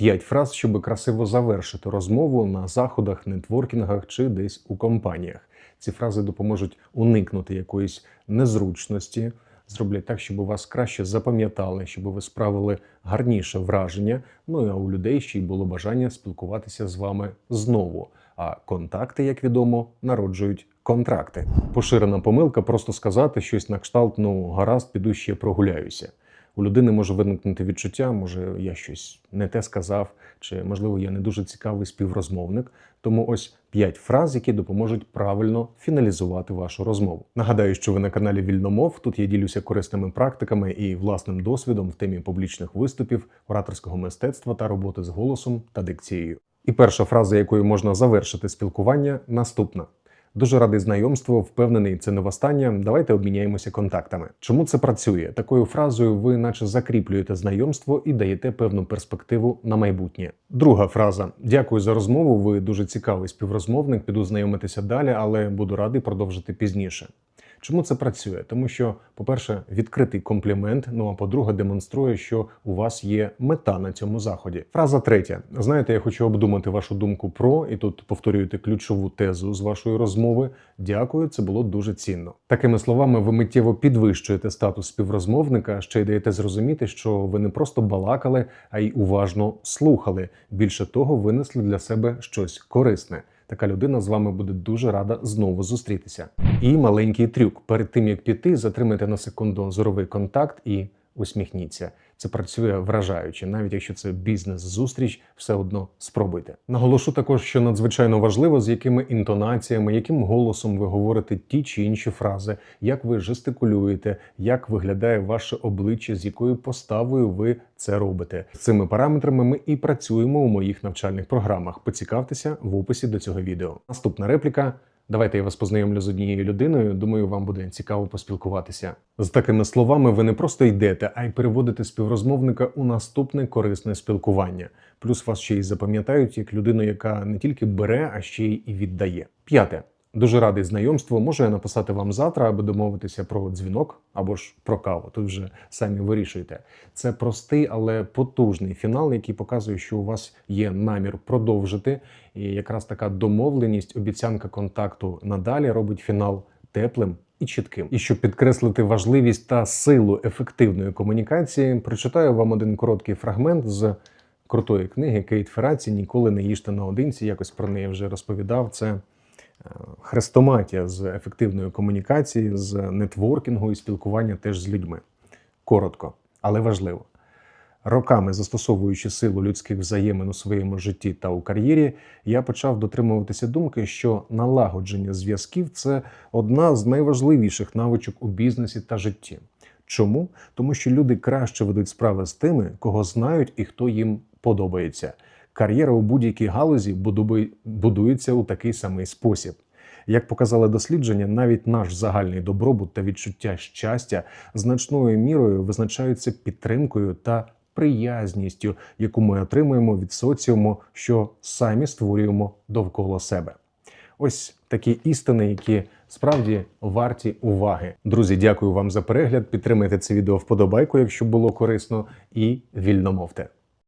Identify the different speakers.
Speaker 1: П'ять фраз, щоб красиво завершити розмову на заходах, нетворкінгах чи десь у компаніях. Ці фрази допоможуть уникнути якоїсь незручності, зроблять так, щоб вас краще запам'ятали, щоб ви справили гарніше враження. Ну а у людей ще й було бажання спілкуватися з вами знову. А контакти, як відомо, народжують контракти. Поширена помилка просто сказати щось на кшталт, ну гаразд, піду ще прогуляюся. У людини може виникнути відчуття, може я щось не те сказав, чи можливо я не дуже цікавий співрозмовник. Тому ось п'ять фраз, які допоможуть правильно фіналізувати вашу розмову. Нагадаю, що ви на каналі Вільномов. Тут я ділюся корисними практиками і власним досвідом в темі публічних виступів, ораторського мистецтва та роботи з голосом та дикцією. І перша фраза, якою можна завершити спілкування, наступна. Дуже радий знайомству, впевнений, це не востаннє. Давайте обміняємося контактами. Чому це працює? Такою фразою ви, наче закріплюєте знайомство і даєте певну перспективу на майбутнє. Друга фраза: дякую за розмову. Ви дуже цікавий співрозмовник. Піду знайомитися далі, але буду радий продовжити пізніше. Чому це працює? Тому що, по-перше, відкритий комплімент. Ну а по-друге, демонструє, що у вас є мета на цьому заході. Фраза третя. Знаєте, я хочу обдумати вашу думку про, і тут повторюєте ключову тезу з вашої розмови. Дякую, це було дуже цінно. Такими словами, ви миттєво підвищуєте статус співрозмовника, ще й даєте зрозуміти, що ви не просто балакали, а й уважно слухали. Більше того, винесли для себе щось корисне. Така людина з вами буде дуже рада знову зустрітися. І маленький трюк: перед тим як піти, затримайте на секунду зоровий контакт і усміхніться. Це працює вражаюче, навіть якщо це бізнес-зустріч, все одно спробуйте. Наголошу також, що надзвичайно важливо, з якими інтонаціями, яким голосом ви говорите ті чи інші фрази, як ви жестикулюєте, як виглядає ваше обличчя, з якою поставою ви це робите. З цими параметрами ми і працюємо у моїх навчальних програмах. Поцікавтеся в описі до цього відео. Наступна репліка. Давайте я вас познайомлю з однією людиною. Думаю, вам буде цікаво поспілкуватися. З такими словами ви не просто йдете, а й переводите співрозмовника у наступне корисне спілкування. Плюс вас ще й запам'ятають як людину, яка не тільки бере, а ще й віддає. П'яте. Дуже радий знайомству. Можу я написати вам завтра, аби домовитися про дзвінок або ж про каву. Тут вже самі вирішуйте. Це простий, але потужний фінал, який показує, що у вас є намір продовжити. І якраз така домовленість, обіцянка контакту надалі робить фінал теплим. І чітким, і щоб підкреслити важливість та силу ефективної комунікації, прочитаю вам один короткий фрагмент з крутої книги Кейт Фераці Ніколи не їжте наодинці. Якось про неї вже розповідав. Це хрестоматія з ефективної комунікації, з нетворкінгу і спілкування теж з людьми. Коротко, але важливо. Роками застосовуючи силу людських взаємин у своєму житті та у кар'єрі, я почав дотримуватися думки, що налагодження зв'язків це одна з найважливіших навичок у бізнесі та житті. Чому? Тому що люди краще ведуть справи з тими, кого знають і хто їм подобається. Кар'єра у будь-якій галузі будується у такий самий спосіб. Як показали дослідження, навіть наш загальний добробут та відчуття щастя значною мірою визначаються підтримкою та приязністю, яку ми отримуємо від соціуму, що самі створюємо довкола себе. Ось такі істини, які справді варті уваги. Друзі, дякую вам за перегляд. Підтримайте це відео вподобайку, якщо було корисно, і вільно мовте.